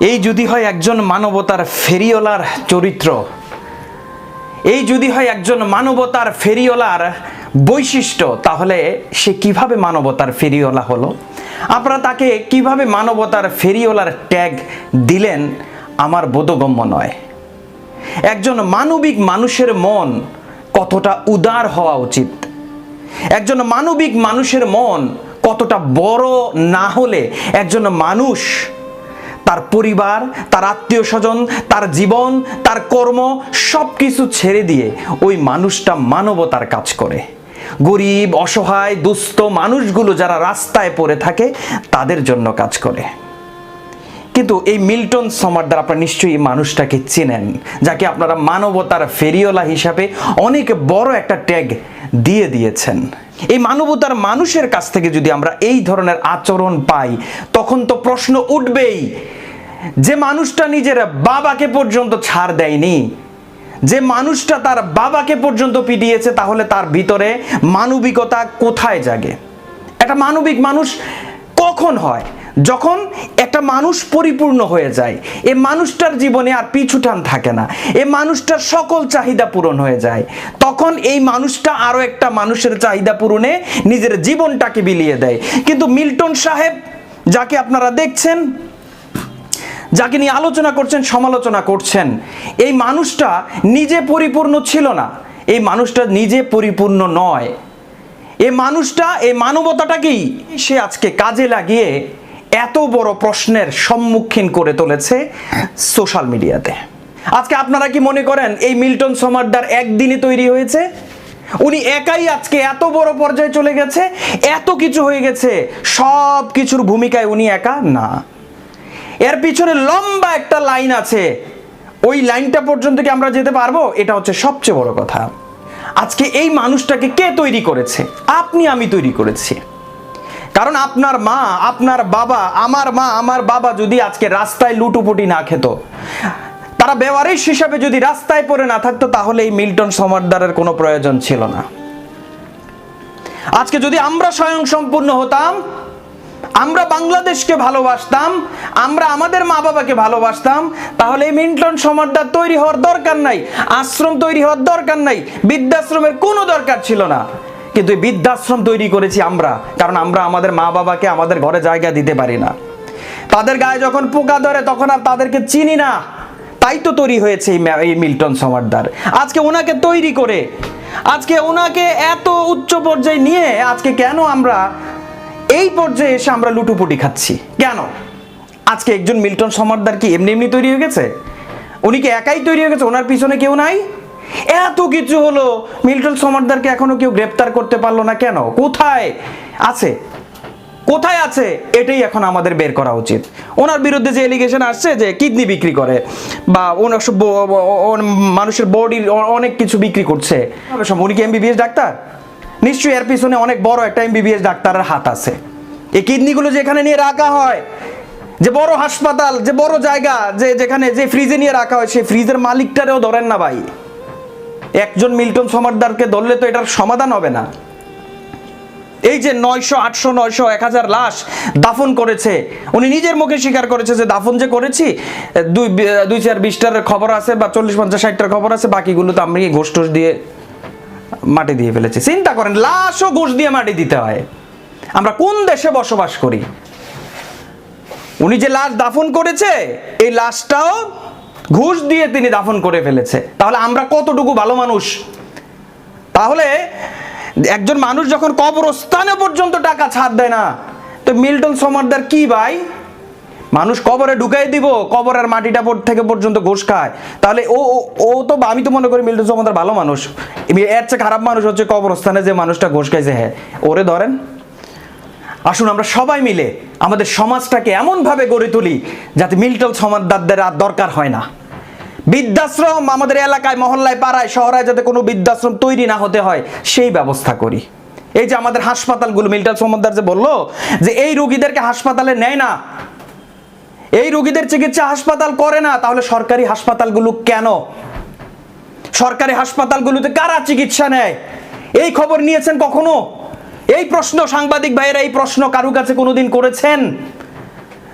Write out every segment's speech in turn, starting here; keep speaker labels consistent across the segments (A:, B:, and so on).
A: এই যদি হয় একজন মানবতার ফেরিওলার চরিত্র, এই যদি হয় একজন মানবতার ফেরিওলার বৈশিষ্ট্য, তাহলে সে কীভাবে মানবতার ফেরিওলা হলো? আপনারা তাকে কীভাবে মানবতার ফেরিওলার ট্যাগ দিলেন? আমার বোধগম্য নয়। একজন মানবিক মানুষের মন কতটা উদার হওয়া উচিত? একজন মানবিক মানুষের মন কতটা বড় না হলে একজন মানুষ তার পরিবার, তার আত্মীয় স্বজন, তার জীবন, তার কর্ম সব কিছু ছেড়ে দিয়ে ওই মানুষটা মানবতার কাজ করে। গরিব, অসহায়, দুস্থ মানুষগুলো যারা রাস্তায় পড়ে থাকে, তাদের জন্য কাজ করে। কিন্তু এই মিল্টন সমারদার আপনারা নিশ্চয়ই মানুষটাকে চেনেন, যাকে আপনারা মানবতার ফেরিওলা হিসাবে অনেক বড় একটা ট্যাগ দিয়ে দিয়েছেন। এই মানবতার মানুষের কাছ থেকে যদি আমরা এই ধরনের আচরণ পাই, তখন তো প্রশ্ন উঠবেই যে মানুষটা নিজের বাবাকে পর্যন্ত ছাড় দেয়নি, যে মানুষটা তার বাবাকে পর্যন্ত পিটিয়েছে, তাহলে তার ভিতরে মানবিকতা কোথায় জাগে? একটা মানবিক মানুষ কখন হয়? যখন একটা মানুষ পরিপূর্ণ হয়ে যায়, এ মানুষটার জীবনে আর পিছুটান থাকে না, এ মানুষটার সকল চাহিদা পূরণ হয়ে যায়, তখন এই মানুষটা আরও একটা মানুষের চাহিদা পূরণে নিজের জীবনটাকে বিলিয়ে দেয়। কিন্তু মিল্টন সাহেব, যাকে আপনারা দেখছেন যাকে নিয়ে আলোচনা করছেন, সমালোচনা করছেন। এই মানুষটা নিজে পরিপূর্ণ ছিল না। এই মানুষটা নিজে পরিপূর্ণ নয়। এই মানুষটা, এই মানবতাটাকেই সে আজকে কাজে লাগিয়ে এত বড় প্রশ্নের সম্মুখীন করে তুলেছে সোশ্যাল মিডিয়াতে। আজকে আপনারা কি মনে করেন, এই মিল্টন সমারদার একদিনে তৈরি হয়েছে? উনি একাই আজকে এত বড় পর্যায়ে চলে গেছে? এত কিছু হয়ে গেছে? সব কিছুর ভূমিকায় উনি একা? না। এর পিছনে লম্বা একটা লাইন আছে। ওই লাইনটা পর্যন্ত কি আমরা যেতে পারব? এটা হচ্ছে সবচেয়ে বড় কথা। আজকে এই মানুষটাকে কে তৈরি করেছে? আপনি, আমি তৈরি করেছি। কারণ আপনার মা, আপনার বাবা, আমার মা, আমার বাবা যদি আজকে রাস্তায় লুটুপুটি না খেত, তারা বেওয়ারিশ হিসাবে যদি রাস্তায় পড়ে না থাকতো, তাহলে এই মিল্টন সমারদারের কোনো প্রয়োজন ছিল না। আজকে যদি আমরা স্বয়ং সম্পূর্ণ হতাম আমরা বাংলাদেশকে ভালোবাসতাম, আমরা আমাদের মা বাবাকে ভালোবাসতাম, তাহলে এই মিল্টন সমাজদার তৈরি হওয়ার দরকার নাই, আশ্রম তৈরি হওয়ার দরকার নাই, বৃদ্ধাশ্রমের কোনো দরকার ছিল না। কিন্তু এই বৃদ্ধাশ্রম তৈরি করেছি আমরা, কারণ আমরা আমাদের মা বাবাকে আমাদের ঘরে জায়গা দিতে পারি না। তাদের গায়ে যখন পোকা ধরে, তখন আর তাদেরকে চিনি না। তাই তো তৈরি হয়েছে এই মিল্টন সমারদার আজকে ওনাকে তৈরি করে, আজকে ওনাকে এত উচ্চ পর্যায়ে নিয়ে, আজকে কেন আমরা এই পর্যায়ে এসে আমরা লুটুপুটি খাচ্ছি। কেন? আজকে একজন মিল্টন সমারদার কি এমনি এমনি তৈরি হয়ে গেছে? উনি কি একাই তৈরি হয়ে গেছে? ওনার পিছনে কেউ নাই? এত কিছু হলো মিল্টন সমারদারকে এখনও কেউ গ্রেপ্তার করতে পারল না কেন? কোথায় আছে? কোথায় আছে? এটাই এখন আমাদের বের করা উচিত। ওনার বিরুদ্ধে যে এলিগেশন আসছে যে কিডনি বিক্রি করে বা ওনার মানুষের বডির অনেক কিছু বিক্রি করছে। উনি কি এমবিবিএস ডাক্তার? নিশ্চয়ই এর পিছনে অনেক বড় একটা এমবিবিএস ডাক্তারের হাত আছে। এই কিডনিগুলো যেখানে নিয়ে রাখা হয়, যে বড় হাসপাতাল, যে বড় জায়গা, যে যেখানে যে ফ্রিজে নিয়ে রাখা হয়, সেই ফ্রিজের মালিকটারেও ধরেন না ভাই। একজন মিল্টন সমারদারকে ধরলে তো এটার সমাধান হবে না। এই যে নয়শো, আটশো, নয়শো, এক হাজার লাশ দাফন করেছে, উনি নিজের মুখে স্বীকার করেছে যে দাফন যে করেছি, দুই দুই চার বিশটার খবর আছে বা চল্লিশ, পঞ্চাশ ষাটটার খবর আছে, বাকিগুলো তো আমি ঘোষ দিয়ে মাটি দিয়ে ফেলেছি। চিন্তা করেন, লাশও ঘুষ দিয়ে মাটি দিতে হয়। আমরা কোন দেশে বসবাস করি? উনি যে লাশ দাফন করেছে, এই লাশটাও ঘুষ দিয়ে তিনি দাফন করে ফেলেছে। তাহলে আমরা কতটুকু ভালো মানুষ? তাহলে একজন মানুষ যখন কবরস্থানে পর্যন্ত টাকা ছাড় দেয় না, তো মিল্টন সমারদার কি ভাই? মানুষ কবরে ঢুকাই দিব কবরের মাটিটা থেকে পর্যন্ত ঘুষ খায়। তাহলে ও ও- তো আমি তো মনে করি মিল্টন সমারদার ভালো মানুষ। এর চেয়ে খারাপ মানুষ হচ্ছে কবরস্থানে যে মানুষটা ঘুষ খাইছে হ্যাঁ। ওরে ধরেন। আসুন আমরা সবাই মিলে আমাদের সমাজটাকে এমনভাবে গড়ে তুলি যাতে মিল্টন সমাজদারদের আর দরকার হয় না। বৃদ্ধাশ্রম আমাদের এলাকায়, মহল্লায়, পাড়ায় শহরে যাতে কোনো বৃদ্ধাশ্রম তৈরি না হতে হয়, সেই ব্যবস্থা করি। এই যে আমাদের হাসপাতালগুলো, মিল্টন সমাজদার যে বলল যে এই রুগীদেরকে হাসপাতালে নেয় না এই রুগীদের চিকিৎসা হাসপাতাল করে না, তাহলে সরকারি হাসপাতালগুলো কেন? সরকারি হাসপাতালগুলোতে কারা চিকিৎসা নেয়? এই খবর নিয়েছেন কখনো? এই প্রশ্ন সাংবাদিক ভাইয়েরা, এই প্রশ্ন কারু কাছে কোনোদিন করেছেন?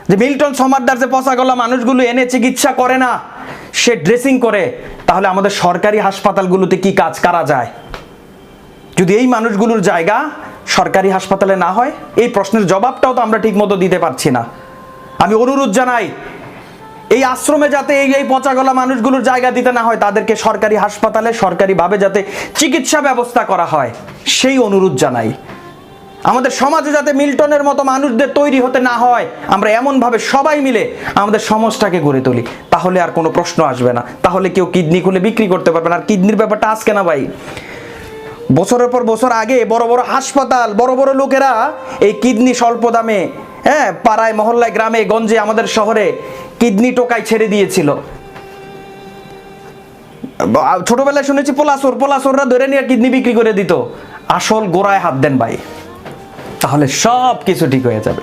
A: যে মিল্টন সমারদার যে পচা গলা মানুষগুলো এনে চিকিৎসা করে না, সে ড্রেসিং করে, তাহলে আমাদের সরকারি হাসপাতালগুলোতে কি কাজ করা যায়? যদি এই মানুষগুলোর জায়গা সরকারি হাসপাতালে না হয়, এই প্রশ্নের জবাবটাও তো আমরা ঠিকমতো দিতে পারছি না। আমি অনুরোধ জানাই, এই আশ্রমে যাতে এই এই পচাগলা মানুষগুলোর জায়গা দিতে না হয়, তাদেরকে সরকারি হাসপাতালে, সরকারিভাবে যাতে চিকিৎসা ব্যবস্থা করা হয়, সেই অনুরোধ জানাই। আমাদের সমাজে যাতে মিল্টনের মতো মানুষদের তৈরি হতে না হয়, আমরা এমনভাবে সবাই মিলে আমাদের সমাজটাকে গড়ে তুলি। তাহলে আর কোনো প্রশ্ন আসবে না। তাহলে কেউ কিডনি খুলে বিক্রি করতে পারবে না। আর কিডনির ব্যাপারটা আজকে না ভাই। বছরের পর বছর আগে বড় বড় হাসপাতাল, বড় বড় লোকেরা এই কিডনি স্বল্প দামে হ্যাঁ পাড়ায়, মহল্লায়, গ্রামে, গঞ্জে, আমাদের শহরে কিডনি টোকায় ছেড়ে দিয়েছিল। ছোটবেলায় শুনেছি পোলাসোর, পোলাসোররা ধরে নিয়ে কিডনি বিক্রি করে দিত। আসল গোড়ায় হাত দেন ভাই। তাহলে সব কিছু ঠিক হয়ে যাবে।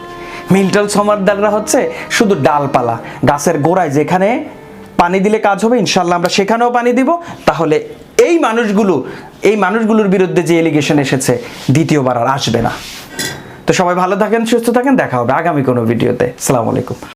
A: মিল্টন সমারদাররা হচ্ছে শুধু ডালপালা। গাছের গোড়ায় যেখানে পানি দিলে কাজ হবে ইনশাল্লাহ আমরা সেখানেও পানি দিব। তাহলে এই মানুষগুলো, এই মানুষগুলোর বিরুদ্ধে যে এলিগেশন এসেছে, দ্বিতীয়বার আর আসবে না। তো সবাই ভালো থাকেন সুস্থ থাকেন দেখা হবে আগামী কোনো ভিডিওতে। সালামালাইকুম আলাইকুম।